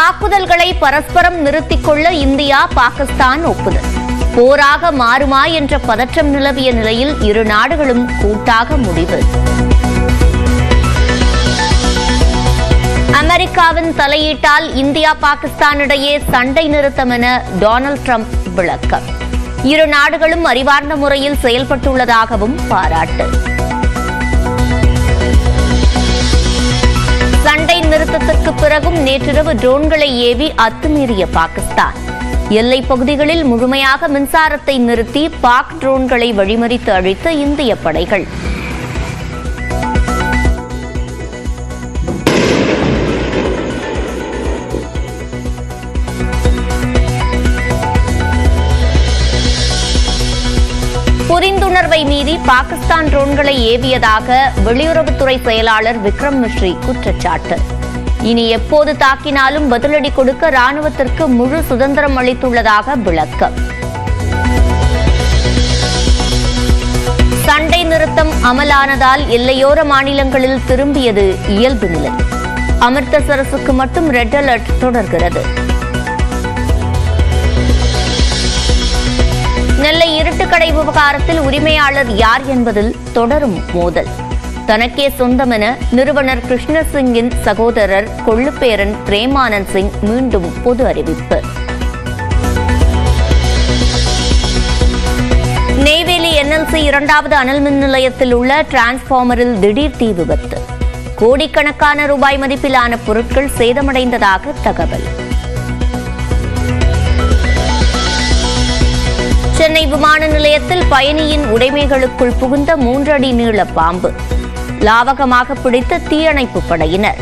தாக்குதல்களை பரஸ்பரம் நிறுத்திக் கொள்ள இந்தியா பாகிஸ்தான் ஒப்புதல். போராக மாறுமா என்ற பதற்றம் நிலவிய நிலையில் இரு நாடுகளும் கூட்டாக முடிவு. அமெரிக்காவின் தலையீட்டால் இந்தியா பாகிஸ்தான் இடையே சண்டை நிறுத்தம் என டொனால்ட் ட்ரம்ப் விளக்கம். இரு நாடுகளும் அறிவார்ந்த முறையில் செயல்பட்டுள்ளதாகவும் பாராட்டு. சண்டை நிறுத்தத்திற்கு பிறகும் நேற்றிரவு ட்ரோன்களை ஏவி அத்துமீறிய பாகிஸ்தான். எல்லை பகுதிகளில் முழுமையாக மின்சாரத்தை நிறுத்தி பாக் ட்ரோன்களை வழிமறித்து அழித்த இந்திய படைகள். புரிந்துணர்வை மீறி பாகிஸ்தான் ட்ரோன்களை ஏவியதாக வெளியுறவுத்துறை செயலாளர் விக்ரம் மிஸ்ரி குற்றச்சாட்டு. இனி எப்போது தாக்கினாலும் பதிலடி கொடுக்க ராணுவத்திற்கு முழு சுதந்திரம் அளித்துள்ளதாக விளக்கம் சண்டை நிறுத்தம் அமலானதால் எல்லையோர மாநிலங்களில் திரும்பியது இயல்பு நிலை. அமிர்தசரசுக்கு மட்டும் ரெட் அலர்ட் தொடர்கிறது. நெல்லை இருட்டுக்கடை விவகாரத்தில் உரிமையாளர் யார் என்பதில் தொடரும் மோதல். தனக்கே சொந்தமென நிறுவனர் கிருஷ்ணசிங்கின் சகோதரர் கொள்ளுப்பேரன் பிரேமானந்த் சிங் மீண்டும் பொது அறிவிப்பு. நெய்வேலி என்எல்சி இரண்டாவது அனல் மின் நிலையத்தில் உள்ள டிரான்ஸ்பார்மரில் திடீர் தீ விபத்து. கோடிக்கணக்கான ரூபாய் மதிப்பிலான பொருட்கள் சேதமடைந்ததாக தகவல். சென்னை விமான நிலையத்தில் பயணியின் உடைமைகளுக்குள் புகுந்த மூன்றடி நீள பாம்பு. லாவகமாக பிடித்த தீயணைப்பு படையினர்.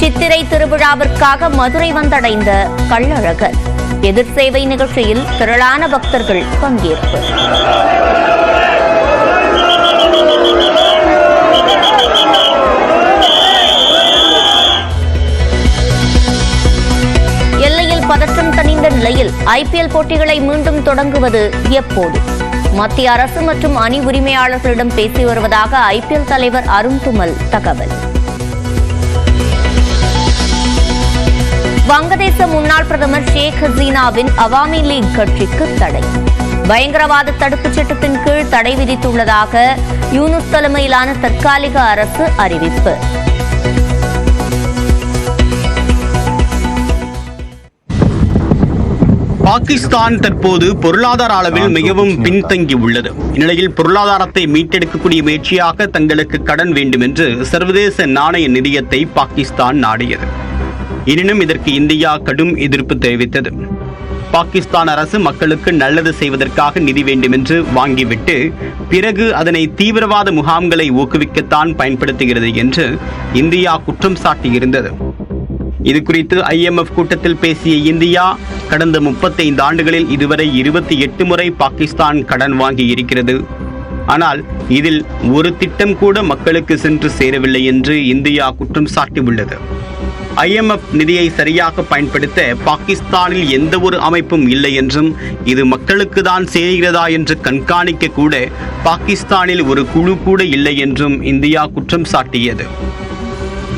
சித்திரை திருவிழாவிற்காக மதுரை வந்தடைந்த கள்ளழகர். எதிர் சேவை நிகழ்ச்சியில் திரளான பக்தர்கள் பங்கேற்பு. எல்லையில் பதற்றம் தணிந்த நிலையில் ஐபிஎல் போட்டிகளை மீண்டும் தொடங்குவது எப்போது? மத்திய அரசு மற்றும் அணி உரிமையாளர்களிடம் பேசி வருவதாக ஐபிஎல் தலைவர் அருண் துமல் தகவல். வங்கதேச முன்னாள் பிரதமர் ஷேக் ஹசீனாவின் அவாமி லீக் கட்சிக்கு தடை. பயங்கரவாத தடுப்புச் சட்டத்தின் கீழ் தடை விதித்துள்ளதாக யூனுஸ் தலைமையிலான தற்காலிக அரசு அறிவிப்பு. பாகிஸ்தான் தற்போது பொருளாதார அளவில் மிகவும் பின்தங்கி உள்ளது. இந்நிலையில் பொருளாதாரத்தை மீட்டெடுக்கக்கூடிய முயற்சியாக தங்களுக்கு கடன் வேண்டும் என்று சர்வதேச நாணய நிதியத்தை பாகிஸ்தான் நாடியது. எனினும் இதற்கு இந்தியா கடும் எதிர்ப்பு தெரிவித்தது. பாகிஸ்தான் அரசு மக்களுக்கு நல்லது செய்வதற்காக நிதி வேண்டும் என்று வாங்கிவிட்டு பிறகு அதனை தீவிரவாத முகாம்களை ஊக்குவிக்கத்தான் பயன்படுத்துகிறது என்று இந்தியா குற்றம் சாட்டியிருந்தது. இது குறித்து ஐஎம்எஃப் கூட்டத்தில் பேசிய இந்தியா கடந்த முப்பத்தைந்து ஆண்டுகளில் இதுவரை இருபத்தி எட்டு முறை பாகிஸ்தான் கடன் வாங்கி இருக்கிறது ஆனால் இதில் ஒரு திட்டம் கூட மக்களுக்கு சென்று சேரவில்லை என்று இந்தியா குற்றம் சாட்டியுள்ளது. ஐஎம்எஃப் நிதியை சரியாக பயன்படுத்த பாகிஸ்தானில் எந்த ஒரு அமைப்பும் இல்லை என்றும் இது மக்களுக்கு தான் சேர்கிறதா என்று கண்காணிக்க கூட பாகிஸ்தானில் ஒரு குழு கூட இல்லை என்றும் இந்தியா குற்றம் சாட்டியது.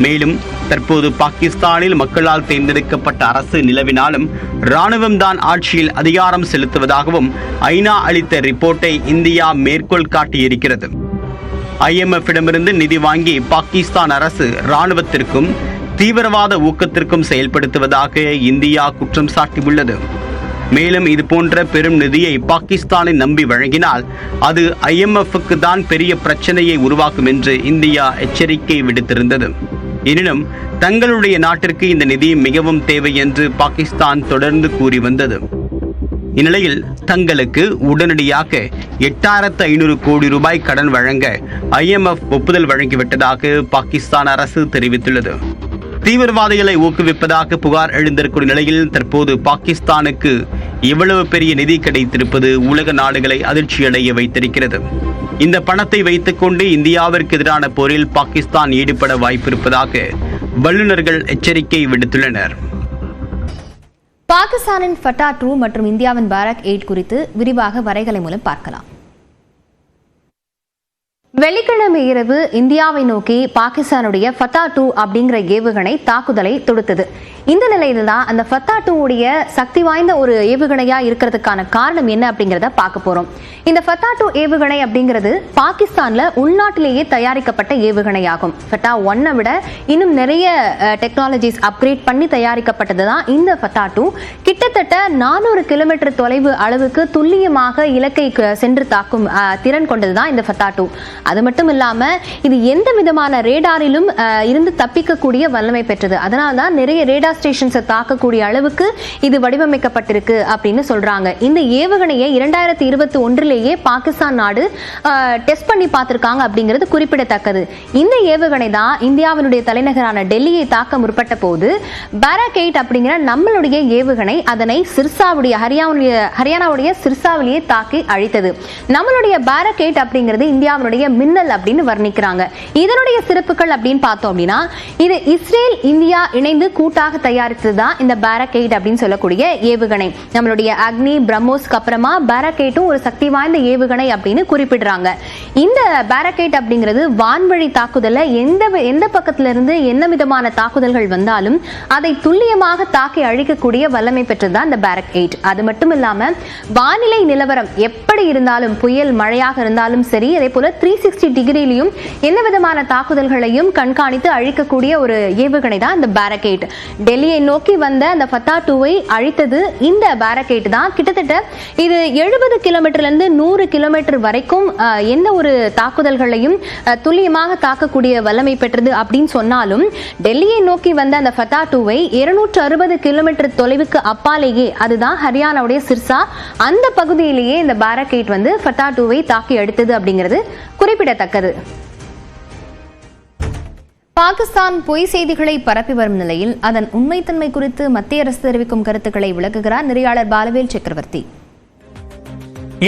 மேலும் தற்போது பாகிஸ்தானில் மக்களால் தேர்ந்தெடுக்கப்பட்ட அரசு நிலவினாலும் இராணுவம்தான் ஆட்சியில் அதிகாரம் செலுத்துவதாகவும் ஐநா அளித்த ரிப்போர்ட்டை இந்தியா மேற்கோள் காட்டியிருக்கிறது. ஐஎம்எஃபிடமிருந்து நிதி வாங்கி பாகிஸ்தான் அரசு ராணுவத்திற்கும் தீவிரவாத ஊக்கத்திற்கும் செயல்படுத்துவதாக இந்தியா குற்றம் சாட்டியுள்ளது. மேலும் இது போன்ற பெரும் நிதியை பாகிஸ்தானை நம்பி வழங்கினால் அது ஐஎம்எஃப்க்கு தான் பெரிய பிரச்சனையை உருவாக்கும் என்று இந்தியா எச்சரிக்கை விடுத்திருந்தது. எனினும் தங்களுடைய நாட்டிற்கு இந்த நிதி மிகவும் தேவை என்று பாகிஸ்தான் தொடர்ந்து கூறி வந்தது. இந்நிலையில் தங்களுக்கு உடனடியாக எட்டாயிரத்து ஐநூறு கோடி ரூபாய் கடன் வழங்க ஐஎம்எஃப் ஒப்புதல் வழங்கிவிட்டதாக பாகிஸ்தான் அரசு தெரிவித்துள்ளது. தீவிரவாதிகளை ஊக்குவிப்பதாக புகார் எழுந்திருக்கும் நிலையில் தற்போது பாகிஸ்தானுக்கு இவ்வளவு பெரிய நிதி கிடைத்திருப்பது உலக நாடுகளை அதிர்ச்சியடைய வைத்திருக்கிறது. இந்த பணத்தை வைத்துக்கொண்டு இந்தியாவிற்கு எதிரான போரில் பாகிஸ்தான் ஈடுபட வாய்ப்பிருப்பதாக வல்லுநர்கள் எச்சரிக்கை விடுத்துள்ளனர். பாகிஸ்தானின் ஃபட்டா டூ மற்றும் இந்தியாவின் பாரக் எயிட் குறித்து விரிவாக வரைகலை மூலம் பார்க்கலாம். வெள்ளிக்கிழமை இரவு இந்தியாவை நோக்கி பாகிஸ்தானுடைய ஃபத்தா டூ அப்படிங்கிற ஏவுகணை தாக்குதலை தொடுத்தது. இந்த நிலையில தான் அந்த ஃபத்தா உடைய சக்தி வாய்ந்த ஒரு ஏவுகணையா இருக்கிறதுக்கான காரணம் என்ன அப்படிங்கிறத பார்க்க போறோம். இந்த ஃபத்தா டூ ஏவுகணை அப்படிங்கிறது பாகிஸ்தான்ல உள்நாட்டிலேயே தயாரிக்கப்பட்ட ஏவுகணை ஆகும் ஃபத்தா ஒன்னை விட இன்னும் நிறைய டெக்னாலஜிஸ் அப்கிரேட் பண்ணி தயாரிக்கப்பட்டது தான் இந்த ஃபத்தா டூ கிட்டத்தட்ட நானூறு கிலோமீட்டர் தொலைவு அளவுக்கு துல்லியமாக இலக்கை சென்று தாக்கும் திறன் கொண்டது தான் இந்த ஃபத்தா டூ அது மட்டும் இல்லாம இது எந்த விதமான ரேடாரிலும் இருந்து தப்பிக்கக்கூடிய வல்லமை பெற்றது. அதனால தான் நிறைய ரேடார் ரேடார் ஸ்டேஷன்ஸை தாக்கக்கூடிய அளவுக்கு இது வடிவமைக்கப்பட்டிருக்கு அப்படின்னு சொல்றாங்க. இந்த ஏவுகணையை இரண்டாயிரத்தி இருபத்தி ஒன்றிலேயே பாகிஸ்தான் நாடு டெஸ்ட் பண்ணி பார்த்திருக்காங்க அப்படிங்கிறது குறிப்பிடத்தக்கது. இந்த ஏவுகணை தான் இந்தியாவினுடைய தலைநகரான டெல்லியை தாக்க முற்பட்ட போது பாராகெயிட் அப்படிங்கிற நம்மளுடைய ஏவுகணை அதனை சிர்சாவுடைய ஹரியாவுடைய ஹரியானாவுடைய சிர்சாவிலேயே தாக்கி அழித்தது. நம்மளுடைய பாராகெயிட் அப்படிங்கிறது இந்தியாவினுடைய மின்னல் அப்படின்னு வர்ணிக்கிறாங்க. இதனுடைய சிறப்புகள் அப்படின்னு பார்த்தோம் அப்படின்னா இது இஸ்ரேல் இந்தியா இணைந்து கூட்டாக தயாரித்தது தான் இந்த பேரகேட் அப்படின்னு சொல்லக்கூடிய ஏவுகணை. நம்மளுடைய அக்னி பிரம்மோஸ்க்கு அப்புறமா பாராகெயிட்டும் ஒரு சக்தி வாய்ந்த ஏவுகணை அப்படின்னு குறிப்பிடுறாங்க. இந்த பாராகெயிட் அப்படிங்கிறது வான்வழி தாக்குதலை எந்த எந்த பக்கத்துல இருந்து என்ன விதமான தாக்குதல்கள் வந்தாலும் அதை துல்லியமாக தாக்கி அழிக்கக்கூடிய வல்லமை பெற்றது தான் இந்த பேரகேட் அது மட்டும் இல்லாம வானிலை நிலவரம் எப்படி இருந்தாலும் புயல் மழையாக இருந்தாலும் சரி அதே போல த்ரீ சிக்ஸ்டி டிகிரிலையும் எந்த விதமான தாக்குதல்களையும் கண்காணித்து அழிக்கக்கூடிய ஒரு ஏவுகணை தான் இந்த பேரகேட் டெல்லியை நோக்கி வந்த அந்த ஃபத்தா டூவை அழித்தது இந்த பேரகேட் தான். கிட்டத்தட்ட இது எழுபது கிலோமீட்டர்லேருந்து நூறு கிலோமீட்டர் வரைக்கும் எந்த ஒரு தாக்குதல்களையும் துல்லியமாக தாக்கக்கூடிய வல்லமை பெற்றது அப்படின்னு சொன்னாலும் டெல்லியை நோக்கி வந்த அந்த ஃபத்தா டூவை இருநூற்று அறுபது கிலோமீட்டர் தொலைவுக்கு அப்பாலேயே அதுதான் ஹரியானாவுடைய சிர்சா அந்த பகுதியிலேயே இந்த பாரகேட் வந்து ஃபத்தா டூவை தாக்கி எடுத்தது அப்படிங்கிறது குறிப்பிடத்தக்கது. பாகிஸ்தான் பொய் செய்திகளை பரப்பி வரும் நிலையில் அதன் உண்மைத்தன்மை குறித்து மத்திய அரசு தெரிவிக்கும் கருத்துக்களை விளக்குகிறார் நெறியாளர் பாலவேல் சக்கரவர்த்தி.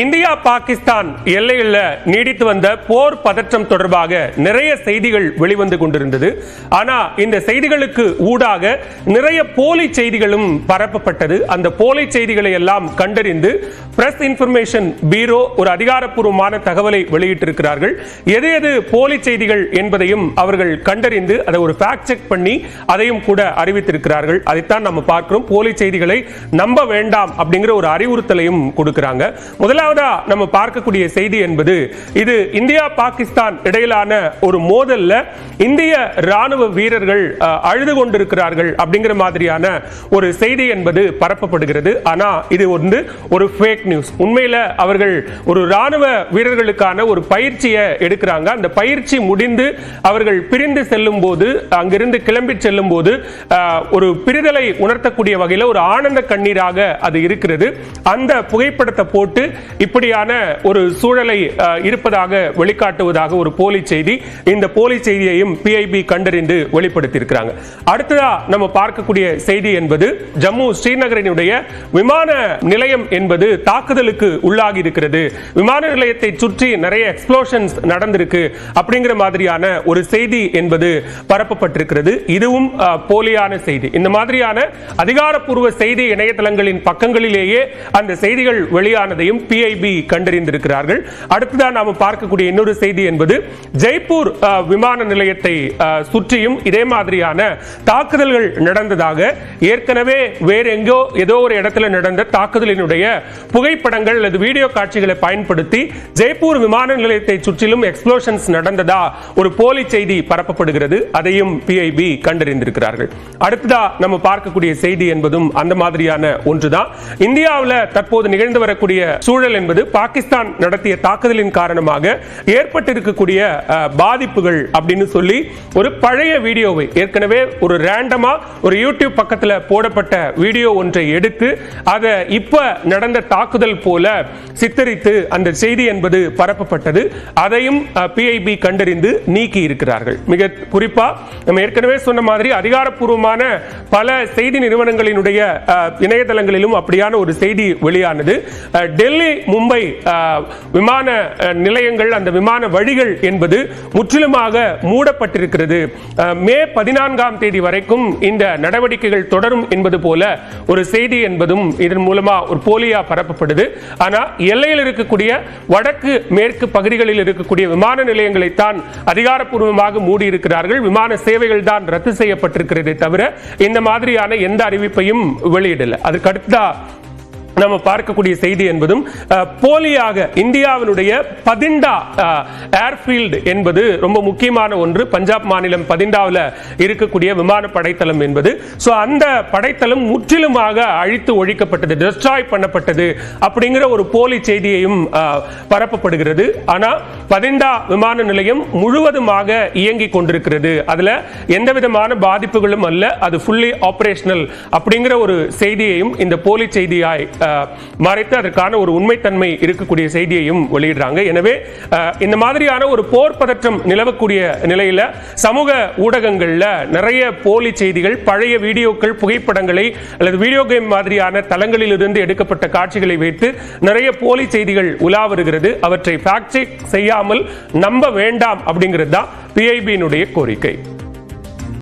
இந்தியா பாகிஸ்தான் எல்லையில் நீடித்து வந்த போர் பதற்றம் தொடர்பாக நிறைய செய்திகள் வெளிவந்து கொண்டிருந்தது. ஆனா இந்த செய்திகளுக்கு ஊடாக நிறைய போலி செய்திகளும் பரப்பப்பட்டது. அந்த போலி செய்திகளை எல்லாம் கண்டறிந்து பிரஸ் இன்ஃபர்மேஷன் பீரோ ஒரு அதிகாரப்பூர்வமான தகவலை வெளியிட்டிருக்கிறார்கள். எது எது போலி செய்திகள் என்பதையும் அவர்கள் கண்டறிந்து அதை ஒரு ஃபேக்ட் செக் பண்ணி அதையும் கூட அறிவித்திருக்கிறார்கள். அதைத்தான் நம்ம பார்க்கிறோம். போலி செய்திகளை நம்ப வேண்டாம் அப்படிங்கிற ஒரு அறிவுறுத்தலையும் கொடுக்கிறாங்க. இரண்டாவதா நம்ம பார்க்கக்கூடிய செய்தி என்பது இது இந்தியா பாகிஸ்தான் இடையிலான ஒரு மோதல்ல இந்திய ராணுவ வீரர்கள் அழுது கொண்டிருக்கிறார்கள் அப்படிங்கிற மாதிரியான ஒரு செய்தி என்பது பரப்பப்படுகிறது. ஆனா இது வந்து ஒரு ஃபேக் நியூஸ் உண்மையில அவர்கள் ஒரு ராணுவ வீரர்களுக்கான ஒரு பயிற்சியை எடுக்கிறாங்க. அந்த பயிற்சி முடிந்து அவர்கள் பிரிந்து செல்லும் போது அங்கிருந்து கிளம்பி செல்லும் போது ஒரு பிரிதலை உணர்த்தக்கூடிய வகையில் ஒரு ஆனந்த கண்ணீராக அது இருக்கிறது. அந்த புகைப்படத்தை போட்டு இப்படியான ஒரு சூழலை இருப்பதாக வெளிக்காட்டுவதாக ஒரு போலி செய்தி இந்த போலி செய்தியையும் பிஐபி கண்டறிந்து வெளிப்படுத்தியிருக்கிறாங்க. அடுத்ததா நம்ம பார்க்கக்கூடிய செய்தி என்பது ஜம்மு ஸ்ரீநகரினுடைய விமான நிலையம் என்பது தாக்குதலுக்கு உள்ளாகி இருக்கிறது. விமான நிலையத்தை சுற்றி நிறைய எக்ஸ்ப்ளோஷன்ஸ் நடந்திருக்கு அப்படிங்கிற மாதிரியான ஒரு செய்தி என்பது பரப்பப்பட்டிருக்கிறது. இதுவும் போலியான செய்தி. இந்த மாதிரியான அதிகாரப்பூர்வ செய்தி இணையதளங்களின் பக்கங்களிலேயே அந்த செய்திகள் வெளியானதையும் பிஐபி கண்டறிந்திருக்கிறார்கள். அடுத்ததான் நாம் பார்க்கக்கூடிய இன்னொரு செய்தி என்பது ஜெய்ப்பூர் விமான நிலையத்தை சுற்றியும் இதே மாதிரியான தாக்குதல்கள் நடந்ததாக ஏற்கனவே வேற எங்கோ ஏதோ ஒரு இடத்துல நடந்த தாக்குதலினுடைய புகைப்படங்கள் அல்லது வீடியோ காட்சிகளை பயன்படுத்தி ஜெய்ப்பூர் விமான நிலையத்தை சுற்றிலும் எக்ஸ்ப்ளோஷன்ஸ் நடந்ததா ஒரு போலி செய்தி பரப்பப்படுகிறது. அதையும் பிஐபி கண்டறிந்திருக்கிறார்கள். அடுத்ததா நம்ம பார்க்கக்கூடிய செய்தி என்பதும் அந்த மாதிரியான ஒன்றுதான். இந்தியாவில் தற்போது நிகழ்ந்து வரக்கூடிய சூழல் என்பது பாகிஸ்தான் நடத்திய தாக்குதலின் காரணமாக ஏற்பட்டிருக்கக்கூடிய பாதிப்புகள் அப்படின்னு சொல்லி ஒரு பழைய வீடியோவை ஏற்கனவே ஒரு ரேண்டமா ஒரு யூடியூப் பக்கத்தில் போடப்பட்ட வீடியோ ஒன்றை எடுத்து அதை இப்ப நடந்த தாக்குதல் போல சித்தரித்து அந்த செய்தி என்பது பரப்பப்பட்டது. அதையும் பிஐபி கண்டறிந்து நீக்கி இருக்கிறார்கள். மிக குறிப்பா நம்ம ஏற்கனவே சொன்ன மாதிரி அதிகாரப்பூர்வமான பல செய்தி நிறுவனங்களினுடைய இணையதளங்களிலும் அப்படியான ஒரு செய்தி வெளியானது. டெல்லி மும்பை விமான நிலையங்கள் அந்த விமான வழிகள் என்பது முற்றிலுமாக மூடப்பட்டிருக்கிறது. மே பதினான்காம் தேதி வரைக்கும் இந்த நடவடிக்கைகள் தொடரும் என்பது போல ஒரு செய்தி என்பதும் இதன் மூலமா ஒரு போலியா பரப்பப்படுது. ஆனால் எல்லையில் இருக்கக்கூடிய வடக்கு மேற்கு பகுதிகளில் இருக்கக்கூடிய விமான நிலையங்களை தான் அதிகாரப்பூர்வமாக மூடியிருக்கிறார்கள். விமான சேவைகள் தான் ரத்து செய்யப்பட்டிருக்கிறதே தவிர இந்த மாதிரியான எந்த அறிவிப்பையும் வெளியிடல. அதுக்கு அடுத்ததா நம்ம பார்க்கக்கூடிய செய்தி என்பதும் போலியாக இந்தியாவினுடைய பதிண்டா ஏர்ஃபீல்டு என்பது ரொம்ப முக்கியமான ஒன்று. பஞ்சாப் மாநிலம் பதிண்டாவில் இருக்கக்கூடிய விமான படைத்தளம் என்பது. ஸோ அந்த படைத்தளம் முற்றிலுமாக அழித்து ஒழிக்கப்பட்டது டெஸ்ட்ராய் பண்ணப்பட்டது அப்படிங்கிற ஒரு போலி செய்தியையும் பரப்பப்படுகிறது. ஆனால் பதிண்டா விமான நிலையம் முழுவதுமாக இயங்கிக் கொண்டிருக்கிறது. அதில் எந்த விதமான பாதிப்புகளும் அல்ல. அது ஃபுல்லி ஆப்ரேஷனல் அப்படிங்கிற ஒரு செய்தியையும் இந்த போலி செய்தியாய் மறைத்து அதற்கான ஒரு உண்மைத்தன்மை இருக்கக்கூடிய செய்தியையும் வெளியிடுறாங்க. எனவே இந்த மாதிரியான ஒரு போர் பதற்றம் நிலவக்கூடிய நிலையில சமூக ஊடகங்கள்ல நிறைய போலி செய்திகள் பழைய வீடியோக்கள் புகைப்படங்களை அல்லது வீடியோ கேம் மாதிரியான தளங்களில் இருந்து எடுக்கப்பட்ட காட்சிகளை வைத்து நிறைய போலி செய்திகள் உலா வருகிறது அவற்றை ஃபேக்ட் செக் செய்யாமல் நம்ப வேண்டாம் அப்படிங்கிறது தான் பிஐபியினுடைய கோரிக்கை.